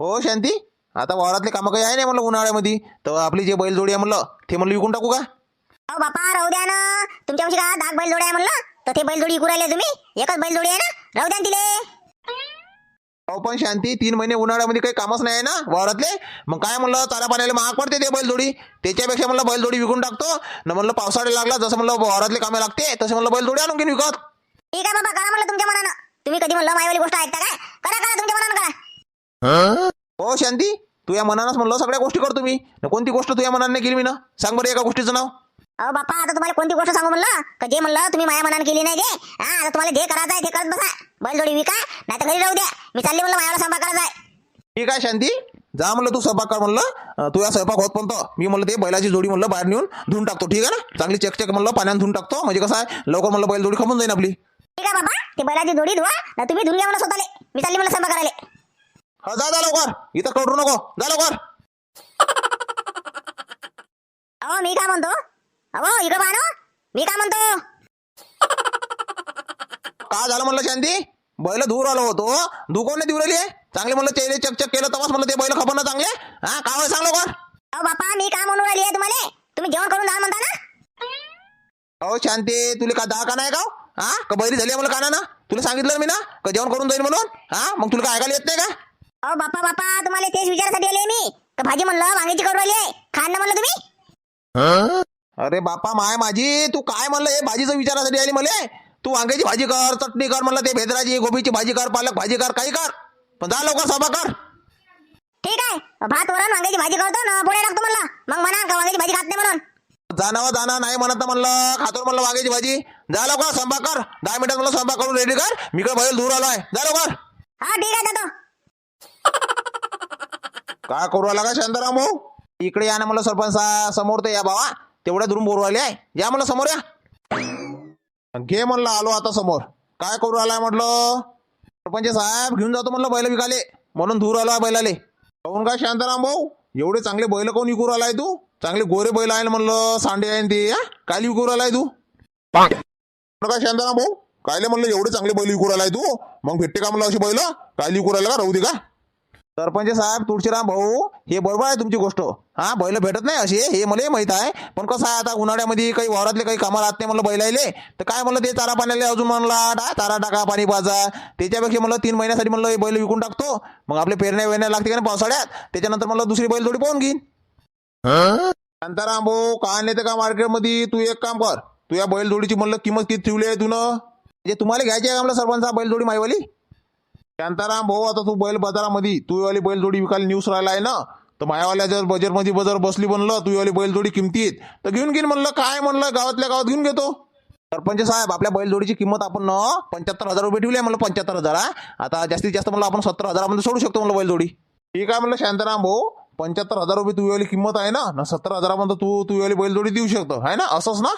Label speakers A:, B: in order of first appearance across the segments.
A: हो शांती. आता वावरातले कामं काही आहे नाही म्हणलं उन्हाळ्यामध्ये. तर आपली जे बैलजोडी आहे म्हणलं ते म्हणलं विकून टाकू का?
B: अहो बापा राहू द्या ना. तुमच्यापाशी का दाग बैलजोडी आहे म्हणलं? तर ते बैलजोडी विकू राहिले तुम्ही. एकच बैलजोडी आहे ना. राहू द्या ना तिले.
A: अहो पण शांती तीन महिने उन्हाळ्यामध्ये काही कामच नाही आहे ना वावरातले. मग काय म्हणलं चारा पाण्याला महाग पडते ते बैलजोडी. त्याच्यापेक्षा म्हणलं बैलजोडी विकून टाकतो. न म्हणलं पावसाळा लागला जसं म्हणलं वावरातले कामे लागते तसं म्हणलं बैलजोडी आणून घेऊन विकत.
B: ठीक आहे बाबा करा म्हणलं तुमच्या मनानं. तुम्ही कधी म्हणलं मायवाली गोष्ट ऐकता काय? करा करा तुमच्या मनानं करा.
A: हो शांती तू या मनानंच म्हणलं सगळ्या गोष्टी करतो मी न कोणती गोष्ट तू या मनाने केली मी ना? सांग बरं एका गोष्टीचं नाव.
B: अहो बाप्पा आता तुम्हाला कोणती गोष्ट सांगू म्हणलं? का जे म्हणलं तुम्ही माझ्या मनानं केली नाही ते हा आता तुम्हाला जे करायचं आहे ते करत बसा. बैलजोडी विका नाही तर घरी राहू द्या. मी चालली म्हणलं माझ्यावर स्वयंपाक करायचा आहे.
A: ठीक आहे शांती. जा म्हणलं तू स्वयंपाक कर म्हणलं. अं, तू या स्वयंपाक होत पण तो. मी म्हणलं ते बैलाची जोडी म्हणलं बाहेर नेऊन धुवून टाकतो. ठीक आहे ना? चांगली चेक म्हणलं पाण्यात धुवून टाकतो. म्हणजे कसं आहे लवकर म्हणलं बैल जोडी खपून जाईल आपली.
B: ठीक आहे बाबा ते बैलाची जोडी धुवा ना तुम्ही धुवून घ्या मला स्वतःले. मी चालली मला स्वयंपाक करायला.
A: हा जा जा लवकर. इथं करू नको. जा लवकर.
B: अहो मी काय म्हणतो? अहो इकडं पाहा ना. मी काय म्हणतो?
A: का झालं म्हणलं शांती? बैल दूर आलो होतो. दुकोने देऊ राहिली आहे चांगले म्हणलं चेहरे चक चक केलं तेव्हाच म्हणलं ते बैल खपन ना चांगले. हा काय होय सांग लवकर.
B: अहो बापा मी काय म्हणून राहिली आहे तुम्हाला? तुम्ही जेवण करून जा म्हणता ना.
A: अहो शांती तुला का दहा का नाही का हो? हा का बैरी झाली आहे मला काना ना तुला सांगितलं मी ना? का जेवण करून जाईल म्हणून? हा मग तुला काय ऐकायला येत नाही का?
B: अहो बापा बापा तुम्हाला तेच विचारासाठी आले मी. तर भाजी म्हणलं वांग्याची करू आहे. खान ना म्हणलं तुम्ही.
A: अरे बापा माय माझी. तू काय म्हणलं? हे भाजीचं विचारासाठी आली मला. तू वांग्याची भाजी कर चटणी कर म्हणलं ते भेदराची गोबीची भाजी कर पालक भाजी कर काही कर. पण जा लवकर सभा कर.
B: ठीक आहे. भात वरण वांग्याची भाजी करतो ना पोळ्या टाकतो म्हणलं. मग म्हणा का वांग्याची भाजी खात नाही म्हणून.
A: जाणावं जाणार नाही म्हणत म्हणलं. खातो म्हणलं वांग्याची भाजी. जा लवकर स्वयंपाक कर. दहा मिनिटात मला स्वयंपाक करून रेडी कर. मी काय दूर आलोय जा लवकर.
B: हा ठीक आहे जातो.
A: काय करू आला का शांताराम भाऊ? इकडे या ना मला सरपंच समोर तर या बाबा. तेवढ्या दुरून बोरू आले आहे या मला समोर या. घे म्हणलं आलो आता समोर. काय करू आलाय म्हटलं? सरपंच साहेब घेऊन जातो म्हणलं बैल विकाले म्हणून दूर आलो बैलाले. कहून काय शांताराम भाऊ? एवढे चांगले बैल कोण विकू आलाय तू? चांगले गोरे बैल आहे म्हणलं सांडे आहे ते? काय विकू आलाय तू? काय शांताराम भाऊ? कायले म्हणलं एवढे चांगले बैल विकू आलाय तू? मग भेटते का म्हणलं अशी बैल? काय विकू राहिला का? राहू दे का? सरपंच साहेब तुळशीराम भाऊ हे बरोबर आहे तुमची गोष्ट. हा बैल भेटत नाही असे हे मला माहीत आहे. पण कसं आहे आता उन्हाळ्यामध्ये काही वावरातले काही कामाला राहत नाही म्हणलं बैलायले. तर काय म्हणलं ते चारा पाण्याला अजून म्हणला टा- चारा टाका पाणी पाजा. त्याच्यापेक्षा म्हणलं तीन महिन्यासाठी म्हणलं हे बैल विकून टाकतो. मग आपले पेरण्या वेरण्या लागते का नाही पावसाळ्यात? त्याच्यानंतर म्हणलं दुसरी बैल थोडी पाहून घेईन. शांताराम भाऊ का नेते का मार्केटमध्ये तू एक काम कर. तू या बैलजोडीची म्हणलं किंमत किती ठेवली आहे तुनं? म्हणजे तुम्हाला घ्यायची आहे का म्हणलं सरपंच बैलजोडी माईवाली? शांताराम भाऊ आता तू बैल बाजारामध्ये तू वाली बैलजोडी विकायला न्यूज राहिला आहे ना? तर मायावाल्या जर बजेटमध्ये बाजार बसली म्हणलं तू वाली बैलजोडी किमतीत तर घेऊन घेईन म्हणलं काय म्हणलं गावातल्या गावात घेऊन घेतो. सरपंच साहेब आपल्या बैलजोडीची किंमत आपण न पंच्याहत्तर हजार रुपये ठेवली आहे म्हणलं पंच्याहत्तर हजार आता जास्तीत जास्त म्हणलं आपण सत्तर हजारामध्ये सोडू शकतो म्हणलं बैलजोडी. ठीक आहे म्हणलं शांताराम भाऊ पंच्याहत्तर हजार रुपये तुझी वाली किंमत आहे ना? सत्तर हजारामध्ये तू तुझी वाली बैलजोडी देऊ शकतो आहे ना? असंच ना?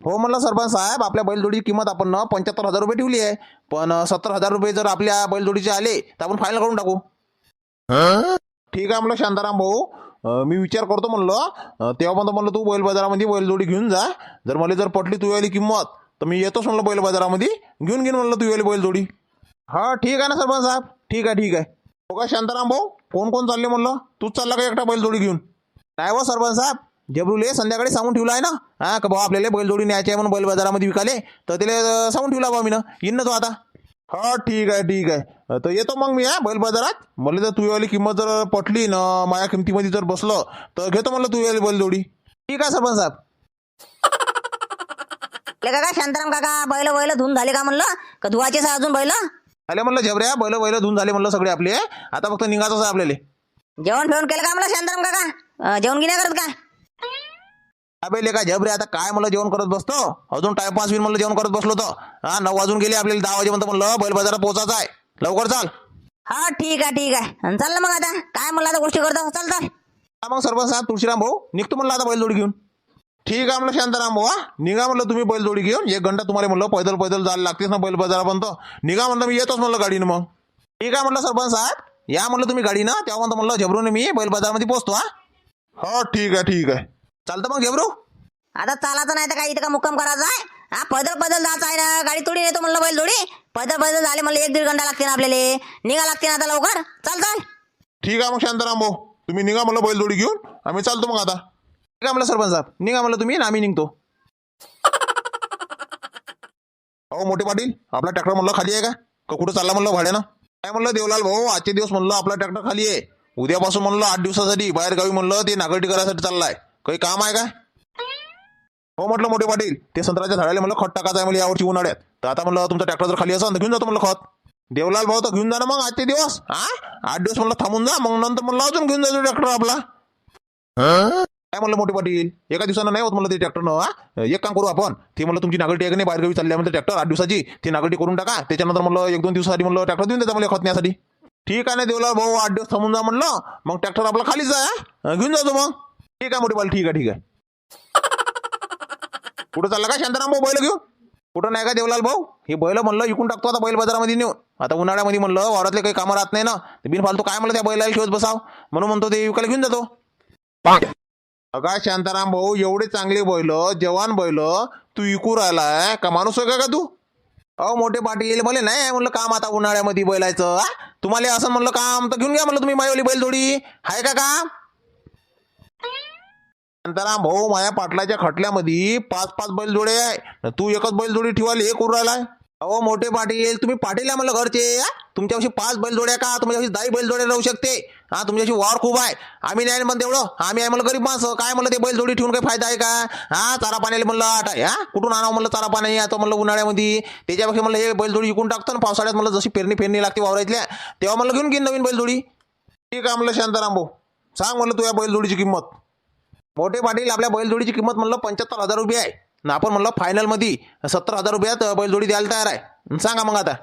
A: हो म्हणलं सरपंच साहेब आपल्या बैलजोडीची किंमत आपण पंच्याहत्तर हजार रुपये ठेवली आहे. पण सत्तर हजार रुपये जर आपल्या बैलजोडीचे आले तर आपण फायनल करून टाकू. ठीक आहे म्हणलं शांताराम भाऊ. मी विचार करतो म्हणलं तेव्हा तेव्हापर्यंत म्हणलं तू बैल बाजारामध्ये बैलजोडी घेऊन जा. जर मला जर पटली तू वाली किंमत तर मी येतोच म्हणलं बैल बाजारामध्ये. घेऊन घेईन म्हणलं तू वाली बैलजोडी. हा ठीक आहे ना सरपंच साहेब. ठीक आहे ठीक आहे. हो का शांताराम भाऊ? कोण कोण चालले म्हणलं? तूच चालला का एकटा बैलजोडी घेऊन? नाही व सरपंच साहेब. जबरूले संध्याकाळी सांगून ठेवला आहे ना? हा का भाऊ आपल्याला बैलजोडी न्यायची आहे म्हणून बैल बाजारामध्ये विकाले? तर त्याला सांगून ठेवला बा मी ना येईन ना तो आता? हा ठीक आहे ठीक आहे. तर येतो मग मी हा बैल बाजारात. मला जर तुझीवाली किंमत जर पटली ना माझ्या किमतीमध्ये जर बसलं तर घेतो म्हणलं तुझीवाली बैलजोडी ठीक आहे सरपंच साहेब.
B: ले काका शांताराम काका बैल बैल धुवून झाले का म्हणलं? का धुवायचेच आहे अजून बैल?
A: आले म्हणलं झबऱ्या बैल बैल धुवून झाले म्हणलं सगळे आपले. आता फक्त निघायचंच आहे आपल्याला.
B: जेवण फेवण केलं का म्हणलं शांताराम काका? अं, जेवण नाही करत का?
A: अबे लेका झबरे आता काय म्हणलं जेवण करत बसतो? अजून टाइमपास होईल म्हणलं जेवण करत बसलो तर हा नऊ वाजून गेले आपल्याला दहा वाजेपर्यंत म्हणलं बैल बाजारात पोहोचायचं आहे. लवकर चाल.
B: हा ठीक आहे ठीक आहे. अन् चाललं मग आता. काय म्हणलं आता गोष्टी करतो? चल चल.
A: हा मग सरपंच साहेब तुळशीराम भाऊ निघतो म्हणलं आता बैलजोडी घेऊन. ठीक आहे म्हणलं शांताराम भाऊ हा. निघा म्हणलं तुम्ही बैलजोडी घेऊन. एक घंटा तुम्हाला म्हणलं पैदल पैदल जायला लागतेच ना बैल बाजारापर्यंत. निघा म्हणलं मी येतोच म्हणलं गाडीनं मग. ठीक आहे म्हणलं सरपंच साहेब. या म्हणलं तुम्ही गाडीनं तेव्हा म्हणतो म्हणलं झबरून मी बैल बाजारामध्ये पोहोचतो हा. हो ठीक आहे ठीक आहे. चालतं मग झबरू
B: आता चालायचं नाही तर काय इथं का मुक्काम करायचा आहे? हा पैदल पैदल जायचं आहे ना गाडी थोडी नेतो म्हणलं बैल थोडी पैदल पैदल झाले मला एक दीड घंटा लागते ना आपल्याला. निघा लागते ना आता लवकर. चल चल.
A: ठीक आहे मग शांताराम भाऊ तुम्ही निघा म्हणलं बैलजोडी घेऊन. आम्ही चालतो मग आता. ठीक आहे म्हणलं सरपंच साहेब. निघा म्हणलं तुम्ही आणि आम्ही निघतो. हो मोठे पाटील आपला ट्रॅक्टर म्हणलं खाली आहे का? का कुठं चालला म्हणलं भाड्यानं? काय म्हणलं देवलाल भाऊ आजचे दिवस म्हणलं आपला ट्रॅक्टर खाली आहे. उद्यापासून म्हणलं आठ दिवसासाठी बाहेर गावी म्हणलं ते नागरिक करायसाठी चाललाय. काही काम आहे का हो म्हटलं मोठे पाटील ते संत्र्याच्या झाडाला म्हणलं खत टाकायचं आहे मला यावर्षी उन्हाळ्यात. तर आता म्हणलं तुमचा ट्रॅक्टर जर खाली असेल तर घेऊन जातो म्हणलं खत. देवलाल भाऊ तर घेऊन जा ना मग आजचे दिवस. हा आठ दिवस म्हणलं थांबून जा मग नंतर म्हणलं अजून घेऊन जातो ट्रॅक्टर आपला. काय म्हणलं मोठे पाटील? एका दिवसानं नाही होत म्हणलं ते ट्रॅक्टर हा एक काम करू आपण. ते म्हणलं तुमची नागरिक आहे की नाही बाहेरगावी चालली म्हणजे ट्रॅक्टर आठ दिवसाची ती नागरिक करून टाका. त्याच्यानंतर म्हणलं एक दोन दिवसासाठी म्हणलं ट्रॅक्टर देऊन देता मला खतण्यासाठी ठीक आहे ना देवलाल भाऊ आठ दिवस थांबून जा म्हणलं. मग ट्रॅक्टर आपला खालीच आहे घेऊन जातो मग. ठीक आहे मोठे बाल ठीक आहे ठीक आहे. कुठं चालला का शांताराम भाऊ बैल घेऊन? कुठं नाही का देवलाल भाऊ? हे बैल म्हणलं इकून टाकतो आता बैल बाजारामध्ये नेऊन. आता उन्हाळ्यामध्ये म्हणलं वावरातले काही कामं राहत नाही ना. ते बिनफालतू काय म्हणलं त्या बैलाला शोध बसाव? म्हणून म्हणतो ते विकायला घेऊन जातो. अगा शांताराम भाऊ एवढे चांगले बैल जवान बैल तू इकू राहिलाय. का माणूस होय का तू? अहो मोठे पाटील मला नाही. म्हणलं काम आता उन्हाळ्यामध्ये बैलायचं. तुम्हाला असं म्हणलं काम तर घेऊन घ्या म्हणलं तुम्ही मायवली बैल थोडी आहे का काम? शांताराम भाऊ माया पाटलाच्या खटल्यामध्ये पाच पाच बैलजोडे आहे. तू एकच बैलजोडी ठेवायला हे करू राहिलाय? अहो मोठे पाटील तुम्ही पाटील आहे म्हणलं घरचे तुमच्याशी तुमच्यापाशी पाच बैलजोड्या का? तुमच्यापाशी दहा बैलजोड्या राहू शकते. हा तुमच्याशी वार खूप आहे. आम्ही नाही म्हणते एवढं आम्ही आहे म्हणलं गरीब माणसं. काय म्हणलं ते बैलजोडी ठेवून काही फायदा आहे का? हा चारा पाण्याला म्हणलं आठ आहे हा? कुठून आणावं म्हणलं चारा पाणी? आता म्हणलं उन्हाळ्यामध्ये त्याच्यापेक्षा म्हणलं हे बैलजोडी विकून टाकतो ना पावसाळ्यात म्हणलं जशी पेरणी फेरणी लागते वावरातल्या तेव्हा म्हणलं घेऊन घेईन नवीन बैलजोडी. ठीक आहे म्हणलं शांताराम भाऊ. सांग म्हणलं तुझ्या बैलजोडीची किंमत. मोठे पाटील आपल्या बैलजोडीची किंमत म्हणलं पंच्याहत्तर हजार रुपये आहे. ना आपण म्हणलं फायनलमध्ये सत्तर हजार रुपयात बैलजोडी द्यायला तयार आहे. सांगा मग आता.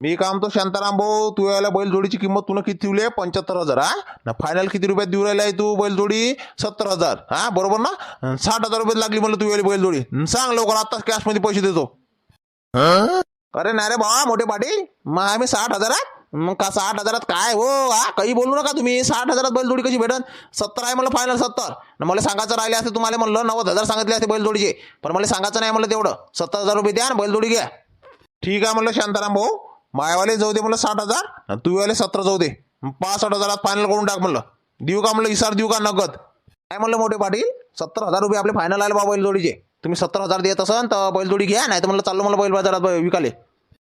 A: मी काय म्हणतो शांताराम भाऊ तू याला बैलजोडीची किंमत तुला किती ठेवली आहे? पंच्याहत्तर हजार हा? ना फायनल किती रुपयात देऊ राहिला आहे तू बैलजोडी? सत्तर हजार हा? बरोबर ना? साठ हजार रुपयात लागली म्हणलं तू याला बैलजोडी. सांग लवकर आत्ताच कॅशमध्ये पैसे देतो. अरे नाही रे बा मोठे पाटील मग आम्ही साठ हजारात मग का साठ हजारात काय? हो हा काही बोलू नका तुम्ही. साठ हजारात बैलजोडी कशी भेटन? सत्तर आहे मला फायनल सत्तर. मला सांगायचं राहिले असते तुम्हाला म्हणलं नव्वद हजार सांगितले असते बैलजोडीचे. पण मला सांगायचं नाही म्हणलं तेवढं. सत्तर हजार रुपये द्या ना बैलजोडी घ्या. ठीक आहे म्हणलं शांताराम भाऊ. मायावाले जाऊ दे म्हणलं साठ हजार तुम्हीवाले सत्तर जाऊ दे. पासष्ट हजारात फायनल करून टाक म्हणलं. देऊ का म्हणलं इसार देऊ का नगद? काय म्हणलं मोठे पाटील? सत्तर हजार रुपये आपले फायनल आले बा बैलजोडीचे. तुम्ही सत्तर हजार देत असाल तर बैलजोडी घ्या नाही तर म्हणलं चाललो मला बैल बाजारात विकाले.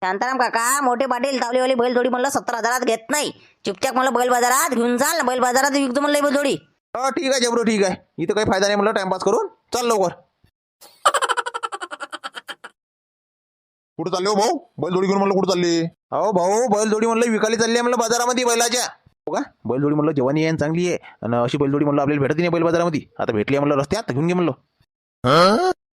B: शांताराम काका मोठे पाटील तावलीवाली बैलजोडी म्हणलं सत्तर हजारात घेत नाही. चुपचाप म्हणलं बैल बाजारात घेऊन चाल बैल बाजारात विकतो म्हणलं बैलजोडी.
A: हो ठीक आहे जबरो ठीक आहे. इथं काही फायदा नाही म्हणलं टाइमपास करून चाल लवकर. कुठं चालले हो भाऊ? बैलजोडी घेऊन म्हणलं कुठं चालली? अहो भाऊ बैलजोडी म्हणलं विकायला चालली आहे म्हणलं बाजारामध्ये बैलाच्या. हो का? बैलजोडी म्हणलं जवानी आहे आणि चांगली आहे. आणि अशी बैलजोडी म्हणलं आपल्याला भेटत नाही बैल बाजारामध्ये. आता भेटली आहे म्हणलं रस्त्यात घेऊन घे म्हणलं.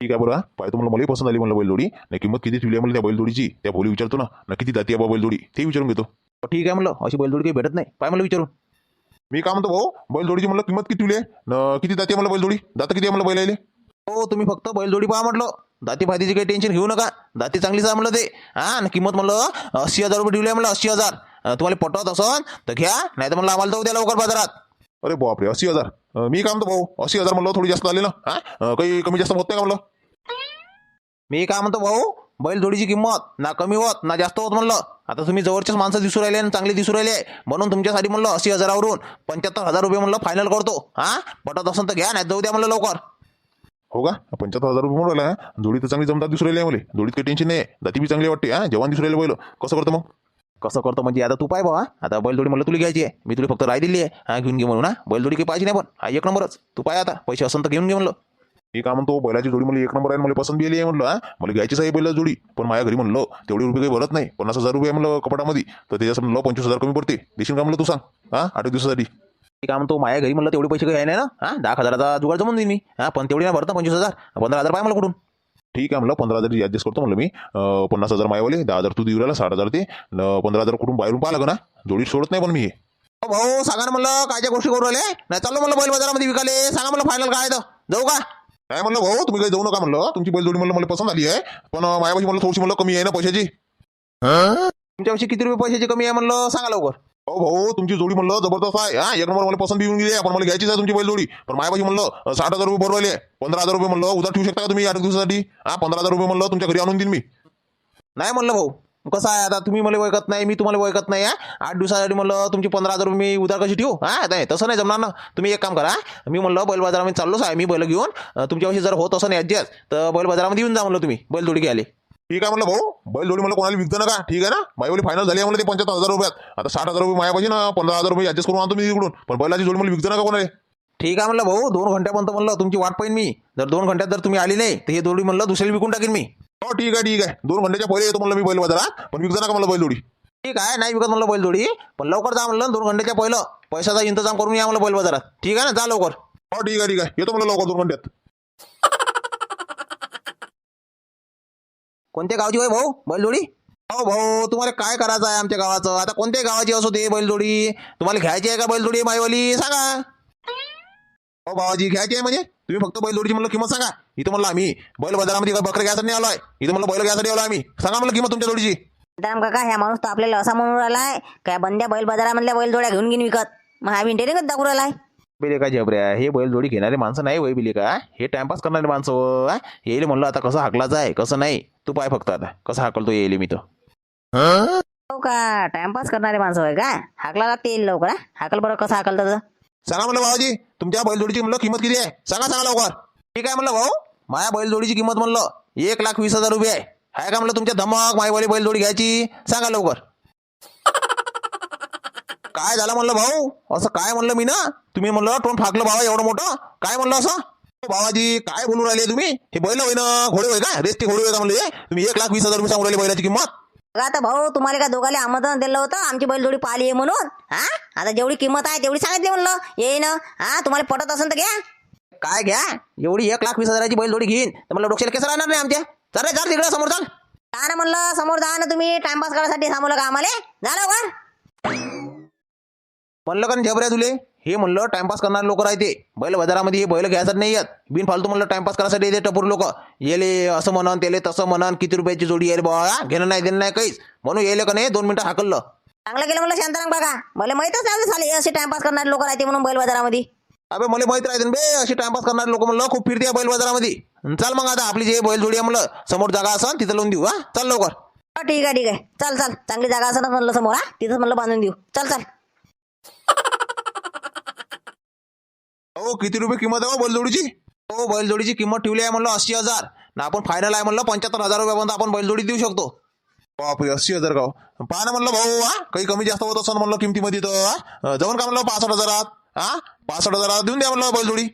A: ठीक आहे बरं पाहतो म्हणलं मलाही पसंत आली म्हणलं बैलजोडी. नाही किंमत किती ठेवली म्हणलं त्या बैलजोडीची? त्या भोली विचारतो ना. ना किती जाती आहे बा बैलजोडी? ते विचारून घेतो. ठीक आहे म्हणलं. अशी बैलजोडी काही भेटत नाही. पाय म्हणलं विचारून. मी काय म्हणतो भाऊ? बैलजोडीची म्हणलं किंमत किती ठेवली आहे? किती जाती आहे म्हणलं बैलजोडी? दाता किती आहे म्हणलं बैलायले हो तुम्ही फक्त बैलजोडी पहा म्हटलं. दाती फायद्याची काही टेन्शन घेऊ नका. दाती चांगलीच आहे म्हणलं ते. हा किंमत म्हणलं अस्सी हजार रुपये ठेवली आहे म्हणलं अस्सी हजार. तुम्हाला पटवत असन तर घ्या. नाही तर म्हणलं आम्हाला जाऊ द्या लवकर बाजारात. अरे बापरे अस्सी हजार. मी काय म्हणतो भाऊ अस्सी हजार म्हणलं थोडी जास्त आली ना. हा? काही कमी जास्त होत नाही का म्हणलं? मी काय म्हणतो भाऊ बैलजोडीची किंमत ना कमी होत ना जास्त होत म्हणलं. आता तुम्ही जवळचेच माणसं दिसू राहिले आणि चांगले दिसू राहिले. म्हणून तुमच्यासाठी म्हणलं अस्सी हजारावरून पंच्याहत्तर हजार रुपये म्हणलं फायनल करतो. हा? पटत असेल तर घ्या नाही जाऊ द्या म्हणलं लवकर. हो का? पंच्याहत्तर हजार रुपये म्हणून राहिला जोडी तर चांगली जमतात दिसू राहिली आहे मला जोडीत काही टेन्शन नाही जाती बी चांगली वाटते. हा? जेवण दिसू राहिले बैल. कसं करतो मग? कसं करतो म्हणजे आता तू पाय बा आता बैलजोडी म्हणलं तुला घ्यायची आहे. मी तुला फक्त राय दिली आहे. हा घेऊन घे म्हणून हा? बैलजोडी काही पाहिजे नाही पण. हा एक नंबरच. तू पाय आता. पैसे असेल तर घेऊन घे म्हणलं. मी काय म्हणतो बैलाची जोडी मला एक नंबर आहे मला पसंत आली आहे म्हणलं हा? मला घ्यायचीच आहे बैला जोडी पण माझ्या घरी म्हणलं तेवढे रुपये काही भरत नाही. पन्नास हजार रुपये म्हणलं कपाटामध्ये. तर त्याच्यात म्हणलं पंचवीस हजार कमी पडते. देशील का म्हणलं तू सांग हा? आठ दिवसासाठी. मी काय म्हणतो माझ्या घरी म्हणलं तेवढे पैसे काही आहे नाही ना? हा दहा हजाराचा जुगाड जमून देईन मी. हा पण तेवढी नाही भरत ना पंचवीस हजार. पंधरा हजार पाय मला कुठून? ठीक आहे म्हणलं पंधरा हजार ॲडजस्ट करतो म्हणलं मी. पन्नास हजार मायवाले दहा हजार तू देऊ राहिला साठ हजार ते. पंधरा हजार कुठून बाहेरून पाहिलं ना? जोडी सोडत नाही पण मी हे. भाऊ सांगा ना म्हणलं कायच्या गोष्टी करू राहिले? नाही चाललो म्हणलं बैल बाजारामध्ये विकाले सांगा म्हणलं फायनल काय तर जाऊ का? काय म्हणलं भाऊ? तुम्ही काही जाऊ नका म्हणलं. तुमची बैलजोडी म्हणलं मला पसंत आली आहे. पण अं, माझ्यापाशी म्हणलं थोडीशी म्हणलं कमी आहे ना पैशाची? तुमच्यापाशी किती रुपये पैशाची कमी आहे म्हणलं? सांगा लवकर. हो भाऊ तुमची जोडी म्हणलं जबरदस्त आहे. हा एक नंबर मला पसंत येऊन गेली आहे. पण मला घ्यायचीच आहे तुमची बैलजोडी पण माझ्यापाशी म्हणलं साठ हजार रुपये भरवले पंधरा हजार रुपये म्हणलं उद्या ठेवू शकता का तुम्ही आठ दिवसासाठी? हा पंधरा हजार रुपये म्हणलं तुमच्या घरी आणून देईन मी. नाही म्हणलं भाऊ. कसं आहे आता? तुम्ही मला वैकत नाही मी तुम्हाला वैकत नाही हा? आठ दिवसासाठी म्हणलं तुमची पंधरा हजार रुपये मी उद्या कशी ठेवू? हा नाही तसं नाही जमणार ना. तुम्ही एक काम करा मी म्हणलं बैल बाजारामध्ये चाललोच आहे. मी बैल घेऊन अं, तुमच्यापाशी जर होत असं नाही ॲडजस्ट तर बैल बाजारामध्ये येऊन जा म्हणलं तुम्ही बैल जोडी घ्यायला. ठीक आहे म्हणलं भाऊ? बैलजोडी मला कोणाला विकतं नका. ठीक आहे ना? मायावली फायनल झाली आहे म्हणलं ते पंच्याहत्तर हजार रुपयात. आता साठ हजार रुपये माया पाहिजे ना पंधरा हजार रुपये ॲडजस्ट करून आणतो मी इकडून. पण बैलाची जोडी मला विकतं नका कोणाला. ठीक आहे म्हणलं भाऊ दोन घंट्यापर्यंत म्हणलं तुमची वाट पाहिजे मी. जर दोन घंट्यात जर तुम्ही आली नाही तर हे जोडी म्हणलं दुसऱ्याला विकून टाकेन मी. हो ठीक आहे ठीक आहे. दोन घंट्याच्या पहिले येतो म्हणलं मी बैल बाजारात पण विकतं नका म्हणलं बैलजोडी ठीक आहे नाही विकत म्हणलं बैलजोडी पण लवकर जा म्हणलं दोन घंट्याच्या पहिलं. पैशाचा इंतजाम करून या म्हणलं बैल बाजारात. ठीक आहे ना? जा लवकर. हो ठीक आहे ठीक आहे. येतो म्हणलं लवकर दोन घंट्यात. कोणत्या गावची होय भाऊ? बैलजोडी? हो भाऊ तुम्हाला काय करायचं आहे आमच्या गावाचं? आता कोणत्या गावाची असो ते बैलजोडी? तुम्हाला घ्यायची आहे का बैलजोडी माईवाली सांगा. हो भावाजी घ्यायची आहे म्हणजे? तुम्ही फक्त बैलजोडीची म्हणलं किंमत सांगा. इथं म्हणलं आम्ही बैल बाजारामध्ये बकरे घ्यायसाठी आलो आहे इथं म्हणलं बैल घ्यायसाठी आलो आम्ही. सांगा म्हणलं किंमत तुमच्या जोडीची.
B: दाम काका ह्या माणूस तर आपल्याला असा म्हणून राहिलाय. काय बंद्या बैल बाजारामधल्या बैल जोड्या घेऊन घेऊन विकत. मग हा विंटेने दाखवून राहिलाय.
A: बिले का जबऱ्या हे बैलजोडी घेणारे माणसं नाही वय बिले का हे टाइमपास करणारे माणसं. येईल म्हणलं आता कसं हाकलाचं आहे? कसं नाही? तू पाय फक्त आता. कसं हाकलतो येईल मी तर.
B: हो का? टाइमपास करणारे माणसं होय का हाकला लागते येईल लवकर हा? हाकल बरं कसं हाकल तर?
A: सांगा म्हणलं भाऊजी तुमच्या बैलजोडीची म्हणलं किंमत किती आहे? सांगा सांगा लवकर. ठीक आहे म्हणलं भाऊ. माझ्या बैलजोडीची किंमत म्हणलं एक लाख वीस हजार रुपये आहे. आहे का म्हणलं तुमच्या धमक मायवाली बैलजोडी घ्यायची? सांगा लवकर. काय झालं म्हणलं भाऊ? असं काय म्हणलं मी ना? तुम्ही म्हणलं टोन फाकलं भावा एवढं मोठं. काय म्हणलं असं? बाबाजी काय बोलून राहिले तुम्ही? हे बैल होय ना घोडे होय का? रेस्टी घोडे होय का म्हणले तुम्ही एक लाख वीस हजार रुपये सांगून राहिले बैलाची किंमत.
B: बघा आता भाऊ तुम्हाला का दोघाले आमंत्रण दिलं होतं? आमची बैलजोडी पाहिली आहे म्हणून. हा? आता जेवढी किंमत आहे तेवढी सांगितली म्हणलं. येईन हा? तुम्हाला पटत असेल तर घ्या.
A: काय घ्या? एवढी एक लाख वीस हजाराची बैलजोडी घेईन. तर मला डोक्याला केस राहणार नाही आमच्या. चल रे चाल तिकडे समोर चाल
B: का ना म्हणलं समोर जा ना तुम्ही. टाइमपास करायसाठी थांबवलं का आम्हाला? झालं वर
A: म्हणलं का झबऱ्या तुले? हे म्हणलं टाइमपास करणारे लोक राहते. बैल बाजारामध्ये हे बैल घ्यायसाठी नाही येत बिन फालतू म्हणलं टाइमपास करायसाठी येते टपूर लोक. येले असं म्हणन त्याले तसं म्हणन किती रुपयाची जोडी येईल बाबा घेणं नाही देणं नाही काहीच. म्हणून येले का नाही दोन मिनिटं हाकललं.
B: चांगलं केलं म्हणलं शांताराम बघा मला माहितच नाही झाले असे टाइमपास करणारे लोक राहते म्हणून बैल बाजारामध्ये.
A: अबे मला माहीत राहते बे अशी टाइमपास करणारे लोक म्हणलं खूप फिरते या बैल बाजारामध्ये. चल मग आता आपली जे बैल जोडी आहे म्हणलं समोर जागा असन तिथं लावून देऊ हा. चल लवकर.
B: हो ठीक आहे ठीक आहे. चल चल. चांगली जागा असं म्हणलं समोर हा. तिथंच म्हणलं बांधून देऊ. चल चल.
A: हो किती रुपये किंमत आहे हो बैलजोडीची? हो बैलजोडीची किंमत ठेवली आहे म्हणलं अस्सी हजार. ना आपण फायनल आहे म्हणलं पंच्याहत्तर हजार रुपयापर्यंत आपण बैलजोडी देऊ शकतो. बापरे अस्सी हजार का हो. पहा ना म्हणलं भाऊ हा? काही कमी जास्त होत असं म्हणलं किमतीमध्ये तर हा? जाऊन का म्हणलं पासष्ट हजारात? हा? पासष्ट हजारात देऊन द्या म्हणलं बैलजोडी.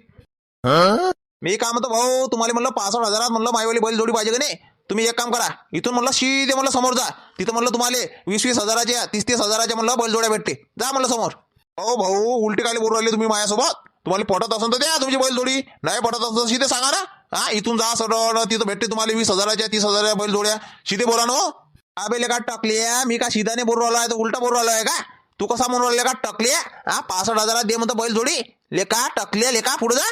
A: मी काय म्हणतो भाऊ तुम्हाला म्हणलं पासष्ट हजारात म्हणलं माईवाली बैलजोडी पाहिजे का नाही? तुम्ही एक काम करा इथून म्हणलं सीधे म्हणलं समोर जा. तिथं म्हणलं तुम्हाला वीस वीस हजाराच्या तीस तीस हजाराच्या म्हणलं बैलजोड्या भेटते जा म्हणलं समोर. हो भाऊ उलटी काय बोलू राहिले तुम्ही माझ्यासोबत. तुम्हाला पटत असेल तर द्या तुमची बैलजोडी नाही पटत असेल तर सीधे सांगा ना. हा इथून जा सरळ तिथं भेटते तुम्हाला वीस हजाराच्या तीस हजाराच्या बैलजोड्या शिदे बोला ना हो. अबे का टकल्या मी का शिदाने बोलू आलो आहे? तर उलटा बोलू आलो आहे का? तू कसा म्हणून राहिले? का टकल्या हा पासष्ट हजारात दे म्हणतो बैलजोडी लेका टकल्या लेका पुढे जा.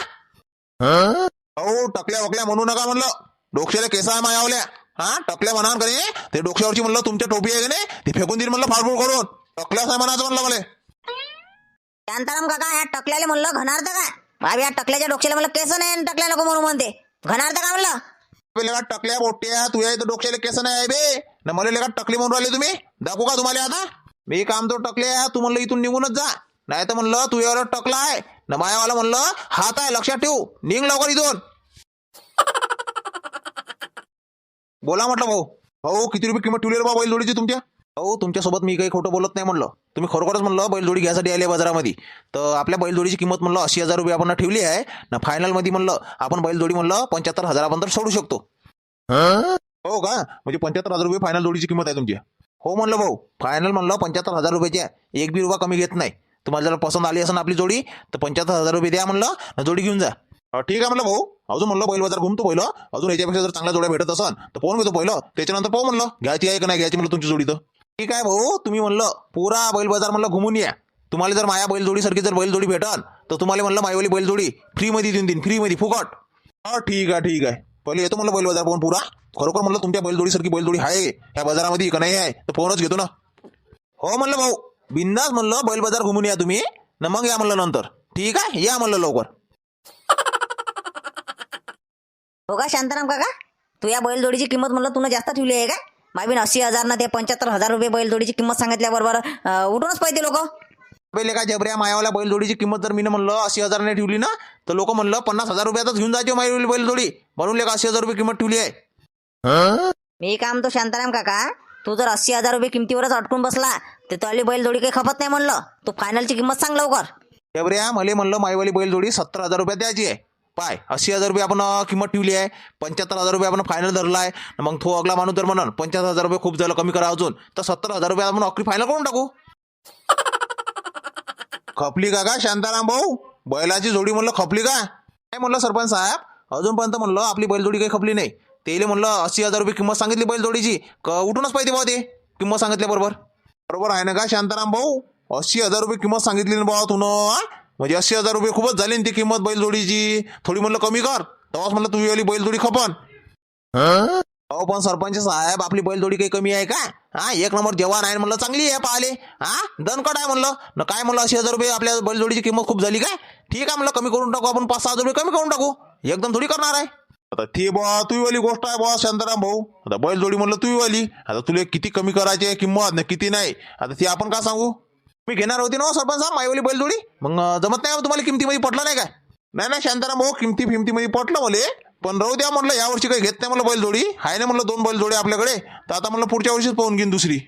A: हो टकल्या वकल्या म्हणू नका म्हणलं. डोक्याला केसा मायावल्या. हा टकल्या म्हणा का ते डोक्यावरची म्हणलं तुमच्या टोपी आहे का नाही? ते फेकून देईन म्हणलं फाडफूड करून. टकल्या साहेब म्हणायचं म्हणलं मला.
B: शांताराम काका या टकल्याला म्हणलं घणार्थ का भाभी या टकल्याच्या डोक्याला म्हणलं केस नाही टकल्या नको म्हणून म्हणते. घणार्थ का म्हणलं?
A: लेका टकल्या बोट्या तुझ्या इथं डोक्याला केस नाही आहे बे. ना मला लेका टकली म्हणून राहिले तुम्ही. दाखवू का तुम्हाला आता? मी काम तो टकले तू म्हणलं इथून निघूनच जा. नाही तर म्हणलं तू यावर टकला आहे. ना मायावाला म्हणलं हात आहे लक्षात ठेवू. निघ लवकर इथून. बोला म्हटलं भाऊ. भाऊ किती रुपये किंमत ठेवली रे बा बैलजोडीची तुमच्या? अहो तुमच्यासोबत मी काही खोटं बोलत नाही म्हणलं. तुम्ही खरोखरच म्हणलं बैलजोडी घ्यायसाठी आले बाजारामध्ये. तर आपल्या बैलजोडीची किंमत म्हणलं अस्सी हजार रुपये आपण ठेवली आहे. ना फायनलमध्ये म्हणलं आपण बैलजोडी म्हणलं पंच्याहत्तर हजारापर्यंत सोडू शकतो. हो का? म्हणजे पंच्याहत्तर हजार रुपये फायनल जोडीची किंमत आहे तुमची. हो म्हणलं भाऊ. फायनल म्हणलं पंच्याहत्तर हजार रुपयाची आहे. एक बी रुपया कमी घेत नाही. तुम्हाला जर पसंत आली असेल आपली जोडी तर पंच्याहत्तर हजार रुपये द्या म्हणलं जोडी घेऊन जा. ठीक आहे म्हणलं भाऊ. अजून म्हणलं बैल बाजार घुमतो पहिलं. अजून याच्यापेक्षा जर चांगल्या जोड्या भेटत असन तर पोहून घेतो पहिलं. त्याच्यानंतर पाहू म्हणलं घ्यायची आहे का नाही घ्यायची म्हणलं तुमची जोडी तर. ठीक आहे भाऊ तुम्ही म्हणलं पुरा बैल बाजार म्हणलं घुमून या. तुम्हाला जर माया बैलजोडीसारखी जर बैलजोडी भेटल तर तुम्हाला म्हणलं मायवाली बैलजोडी फ्रीमध्ये देऊन देईन फ्रीमध्ये फुकट. हा ठीक आहे ठीक आहे. पहिले येतो म्हणलं बैल बाजार पण पुरा. खरोखर म्हणलं तुमच्या बैलजोडीसारखी बैलजोडी आहे ह्या बाजारामध्ये का नाही आहे तर फोनच घेतो ना. हो म्हणलं भाऊ. बिंदास म्हणलं बैल बाजार घुमून या तुम्ही. न मग या म्हणलं नंतर. ठीक आहे या म्हणलं लवकर.
B: हो का शांताराम काका? तू या बैलजोडीची किंमत म्हणलं तुला जास्त ठेवली आहे का
C: मावीन अस्सी हजार ना ते पंच्याहत्तर हजार रुपये बैलजोडीची किंमत सांगितल्याबरोबर अं, उठूनच पाहिजे लोक.
A: पहिले का जबऱ्या मायावाल्या बैलजोडीची किंमत जर मी म्हणलं अशी हजाराने ठेवली ना तर लोक म्हणलं पन्नास हजार रुपयातच घेऊन जायचे मायावाली बैलजोडी. म्हणून लेका अशी हजार रुपये किंमत ठेवली आहे.
C: मी काय म्हणतो शांताराम काका. तू जर अस्सी हजार रुपये किमतीवरच अटकून बसला तर तुझी बैलजोडी काही खपत नाही म्हणलं. तू फायनलची किंमत सांग लवकर.
A: जबऱ्या मला म्हणलं मायवाली बैलजोडी सत्तर हजार रुपयात द्यायची आहे. पाय. अस्सी हजार रुपये आपण किंमत ठेवली आहे. पंच्याहत्तर हजार रुपये आपण फायनल धरला आहे मग तो अगला माणूस जर म्हणून पंच्याहत्तर हजार रुपये खूप झालं कमी करा अजून. तर सत्तर हजार रुपये आपण अख्खी फायनल करून टाकू. खपली का का शांताराम भाऊ? बैलाची जोडी म्हणलं खपली का? काय म्हणलं सरपंच साहेब. अजूनपर्यंत म्हणलं आपली बैलजोडी काही खपली नाही. तेले म्हणलं अस्सी हजार रुपये किंमत सांगितली बैलजोडीची. क उठूनच पाहिजे भाऊ ते. किंमत सांगितल्याबरोबर. बरोबर आहे ना का शांताराम भाऊ? अस्सी हजार रुपये किंमत सांगितली ना भाऊ तुन म्हणजे अस्सी हजार रुपये खूपच झाले ना ती किंमत बैलजोडीची. थोडी म्हणलं कमी कर. तेव्हाच म्हणलं तुम्ही वाली बैलजोडी खपन. अहो पण सरपंच साहेब आपली बैलजोडी काही कमी आहे का? हा एक नंबर जवान आहे म्हणलं चांगली आहे पाहिले. हा दणकट आहे म्हणलं. न काय म्हणलं अस्सी हजार रुपये आपल्या बैलजोडीची किंमत खूप झाली काय? ठीक आहे म्हणलं कमी करून टाकू आपण पाच सहा हजार रुपये कमी करून टाकू. एकदम थोडी करणार आहे. आता ती बा तुझी वाली गोष्ट आहे बा शांताराम भाऊ. आता बैलजोडी म्हणलं तुझी वाली. आता तुला किती कमी करायची किंमत ना किती नाही. आता ती आपण का सांगू? मी घेणार होती ना सरपंच साहेब? माईवाली बैलजोडी मग जमत नाही हो तुम्हाला किमतीमध्ये पटलं नाही काय? नाही नाही शांताराम भाऊ किमती फिमतीमध्ये पटलं मला. पण राहू द्या म्हणलं यावर्षी काही घेत नाही म्हणलं बैलजोडी आहे ना म्हणलं दोन बैलजोडी आपल्याकडे. तर आता म्हणलं पुढच्या वर्षीच पाहून घेईन दुसरी.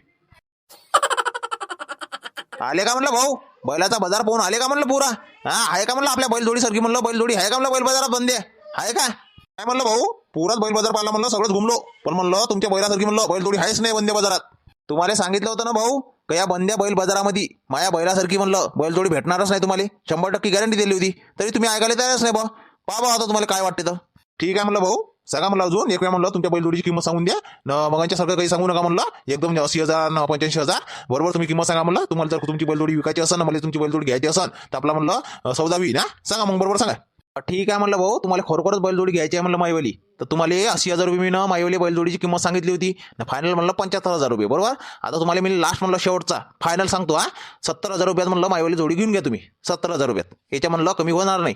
A: आले का म्हणलं भाऊ? बैलाचा बाजार पाहून आले का म्हणलं पुरा? हा आहे का म्हणलं आपल्या बैलजोडी सारखी म्हणलं? बैलजोडी आहे का म्हणलं बैल बाजारात बंदी? आहे का? काय म्हणलं भाऊ? पुराच बैल बाजार पाहिला म्हणलं सगळंच घुमलो. पण म्हणलं तुमच्या बैलासारखी म्हणलं बैलजोडी आहेच नाही बंदे बाजारात. तुम्हाला सांगितलं होतं ना भाऊ का या बंद्या बैल बाजारामध्ये माया बैलासारखी म्हणलं बैलजोडी भेटणारच नाही तुम्हाला. शंभर टक्के गॅरंटी दिली होती. तरी तुम्ही ऐकायला तयारच नाही बा पा बा आता तुम्हाला काय वाटते तर ठीक आहे म्हणलं भाऊ. सांगा म्हणलं अजून. एक वेळा म्हणलं तुमच्या बैलजोडीची किंमत सांगून द्या. न मगांच्या सगळं काही सांगू नका म्हणलं. एकदम अस्सी हजार न पंच्याऐंशी हजार. बरोबर तुम्ही किंमत सांगा म्हणलं. तुम्हाला जर तुमची बैलजोडी विकायची असेल ना मला तुमची बैलजोडी घ्यायची असेल तर आपला म्हणलं सौदावी ना? सांगा मग बरोबर सांगा. ठीक आहे म्हणलं भाऊ तुम्हाला खरोखरच बैलजोडी घ्यायची आहे म्हणलं माईवाली तर तुम्हाला अस्सी हजार रुपये मी ना माईवाली बैलजोडीची किंमत सांगितली होती. ना फायनल म्हणलं पंच्याहत्तर हजार रुपये बरोबर? आता तुम्हाला मी लास्ट म्हणलं शेवटचा फायनल सांगतो हा. सत्तर हजार रुपयात म्हणलं माईवाली जोडी घेऊन घ्या तुम्ही. सत्तर हजार रुपयात. याच्या म्हणलं कमी होणार नाही.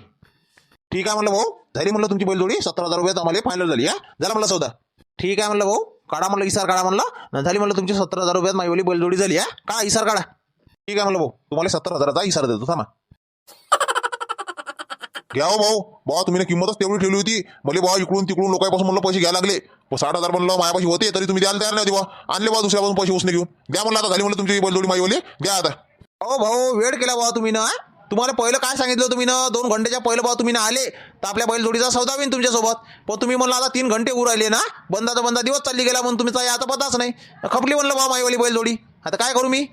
A: ठीक आहे म्हणलं भाऊ झाली म्हणलं तुमची बैलजोडी. सत्तर हजार रुपयात आम्हाला फायनल झाली हा. झाला म्हणलं सौदा. ठीक आहे म्हणलं भाऊ काढा म्हणलं इसार काढा म्हणलं. झाली म्हणलं तुमची सत्तर हजार रुपयात माईवली बैलजोडी झाली हा. काढा इसार काढा. ठीक आहे म्हणलं भाऊ तुम्हाला सत्तर हजाराचा इसार देतो थांबा. घ्या हो भाऊ? भाऊ तुम्ही ना किंमतच तेवढी ठेवली होती. मला भाऊ इकडून तिकडून लोकांपासून म्हणलं पैसे घ्यायला लागले. पण साठ हजार म्हणलं माझ्यापाशी होते तरी तुम्ही द्यायला तयार नाही होते बा आणले बा दुसऱ्यापासून पैसे उसने घेऊन. द्या म्हणलं आता झाली म्हणलं तुमची बैलजोडी माईवाली. द्या आता. हो भाऊ वेळ केला भाऊ तुम्ही ना तुम्हाला पहिलं काय सांगितलं तुम्ही ना? दोन घंटेच्या पहिलं भाऊ तुम्ही ना आले तर आपल्या बैलजोडीचा सौदा होईन तुमच्यासोबत. पण तुम्ही म्हणलं आता तीन घंटे उर राहिले ना बंदाचा बंदा दिवस चालली गेला म्हणून तुमचा आता पताच नाही. खपली म्हणलं भाऊ माईवाली बैलजोडी. आता काय करू मी?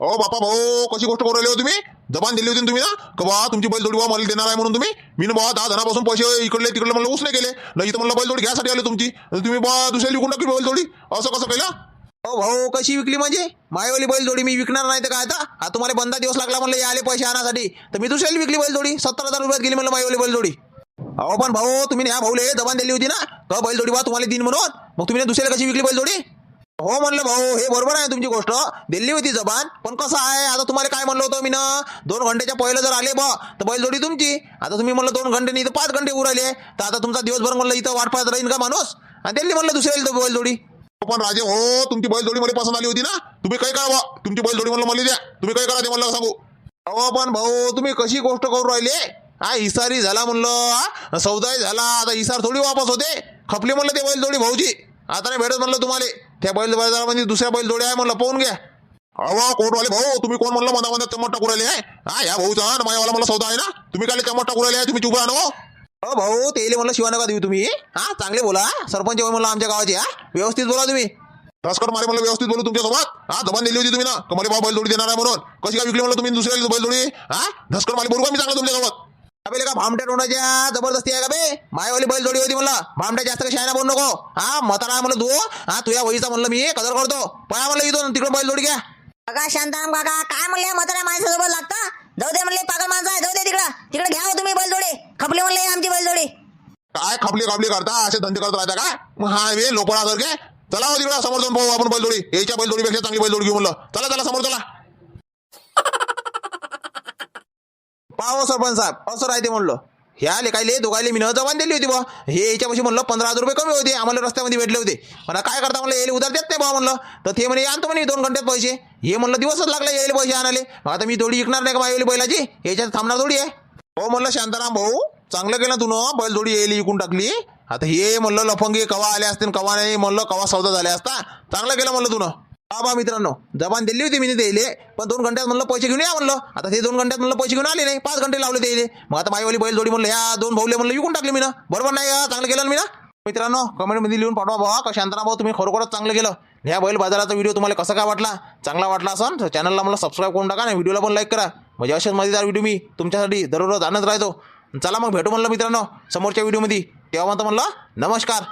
A: अहो बापा भाऊ कशी गोष्ट करू हो तुम्ही? जबान दिली होती ना तुम्ही ना का बा तुमची बैलजोडी बा मला देणार आहे म्हणून तुम्ही? मी ना बा दहा जणापासून पैसे इकडले तिकडले म्हणलं उसने केले. नाही इथं म्हणलं बैलजोडी घ्यासाठी आले तुमची. तुम्ही बा दुसऱ्याला विकून टाकली बैलजोडी. असं कसं केलं हो भाऊ कशी विकली म्हणजे? मायवाली बैलजोडी मी विकणार नाही तर काय आता? हा तुम्हाला बंदा दिवस लागला म्हणलं याले पैसे आणण्यासाठी तर मी दुसऱ्याला विकली बैलजोडी. सत्तर हजार रुपयात गेली म्हणलं मायवाली बैलजोडी. अहो पण भाऊ तुम्ही ह्या भाऊले जबान दिली होती ना? का बैलजोडी बा तुम्हाला दिन म्हणून? मग तुम्ही दुसऱ्याला कशी विकली बैलजोडी? हो म्हणलं भाऊ हे बरोबर आहे तुमची गोष्ट. दिल्ली होती जबान पण कसं आहे? आता तुम्हाला काय म्हणलं होतं मी ना दोन घंटेच्या पहिलं जर आले बा तर बैलजोडी तुमची. आता तुम्ही म्हणलं दोन घंटे नाही तर पाच घंटे उराले. तर आता तुमचा दिवसभर म्हणलं इथं वाट पाहत राहील का माणूस? आणि दिल्ली म्हणलं दुसऱ्या तर बैलजोडी. पण राजे हो तुमची बैलजोडी मला पसंत आली होती ना? तुम्ही काय करा तुमची बैलजोडी म्हणलं मला द्या. तुम्ही काय करा ते म्हणलं सांगू. अहो पण भाऊ तुम्ही कशी गोष्ट करू राहिले? हा इसारी झाला म्हणलं सौदाही झाला. आता इसार थोडी वापस होते. खपली म्हणलं ते बैलजोडी भाऊची आता नाही भेटत म्हणलं तुम्हाला. त्या बैल बाजारामध्ये दुसऱ्या बैल जोड्या आहे म्हणलं पाहून घ्या. अहो कोर्टवाले भाऊ तुम्ही कोण म्हणलं? मधा मधात चमट टाकू राहिले आहे? हा या भाऊचा आणि माझ्यावाला मला सौदा आहे ना? तुम्ही काय चमट टाकू राहिले आहे? तुम्ही चुप राहा हो. अ भाऊ तेले म्हणलं शिवानका देऊ तुम्ही. हा चांगले बोला. सरपंच होय म्हणलं आमच्या गावाचे हा. व्यवस्थित बोला तुम्ही. रसकर मारे म्हणलं व्यवस्थित बोलू तुमच्यासोबत. हा दबान दिली होती तुम्ही ना. का भाऊ बैल जोडी देणार आहे म्हणून. कशी काय विकली म्हणलं तुम्ही? दुसऱ्या बैल जोडी हा धसकर मारे बोलू का मी चांगलं तुमच्यासोबत? अबे का भामट्या तोंडाच्या जबरदस्ती आहे का बे? मायवाली बैल जोडी होती म्हणलं. भामट्या जास्त कशी आहे ना बोलू नको. हा मतारा म्हणलं तू. हा तुझ्या वहीचा म्हणलं मी कदर करतो. पळा म्हणलं इथून तिकडं बैल जोडी घ्या.
C: काका शांताराम काका काय म्हणले म्हाताऱ्या माणसासोबत लागता? जाऊ दे म्हणले पागल माणसं आहे जाऊ दे तिकडं. तिकडे घ्या हो तुम्ही बैलजोडी खपले म्हणले आमची बैलजोडी
A: काय खपली खपली करता? असे धंदे करत राहता का? मग हा वे लोपणासारखे चला हो तिकडं समोर जाऊन पाहू आपण बैलजोडी याच्या बैलजोडीपेक्षा चांगली बैलजोडी घेऊ म्हणलं. चला चला समोर चला. पाहो सरपंच साहेब असं राहते म्हणलं. हे आले काय ले दोघायले मी न जबान दिली होती बा. हे याच्यापाशी म्हणलं पंधरा हजार रुपये कमी होते आम्हाला रस्त्यामध्ये भेटले होते. पण काय करता म्हणलं यायला उधार देत नाही बा म्हणलं. तर ते म्हणे आणतो म्हणे दोन घंट्यात पैसे. हे म्हणलं दिवसच लागला यायला पैसे आणाले आता मी थोडी विकणार नाही का माझ्या बैलाची? याच्यात थांबणार थोडी आहे. हो म्हणलं शांताराम भाऊ चांगलं केलं तू न बैल थोडी यायला विकून टाकली. आता हे म्हणलं लफंगे कवा आले असते कवा नाही म्हणलं कवा सौदा झाले असता. चांगलं केलं म्हणलं तुनं हा बा मित्रांनो जबान दिली होती मी द्यायले पण दोन घंट्यात म्हणलं पैसे घेऊन या म्हणलं. आता ते दोन घंट्यात म्हणलं पैसे घेऊन आले नाही पाच घंटे लावले द्यायले मग आता माईवाली बैल जोडी म्हणलं या दोन भाऊले म्हणलं विकून टाकले मी ना बरोबर नाही चांगलं केलं मी ना मित्रांनो कमेंटमध्ये लिहून पाठवा भावा का शांतना भाऊ तुम्ही खरोखरच चांगलं केलं. ह्या बैल बाजाराचा व्हिडिओ तुम्हाला कसा काय वाटला? चांगला वाटला असन तर चॅनलला मला सबस्क्राईब करून टाका ना व्हिडिओला पण लाईक करा. म्हणजे असेच मजेदार व्हिडिओ मी तुमच्यासाठी दररोज आणत राहतो. चला मग भेटू म्हणलं मित्रांनो समोरच्या व्हिडिओमध्ये. तेव्हा म्हणतो म्हणलं नमस्कार.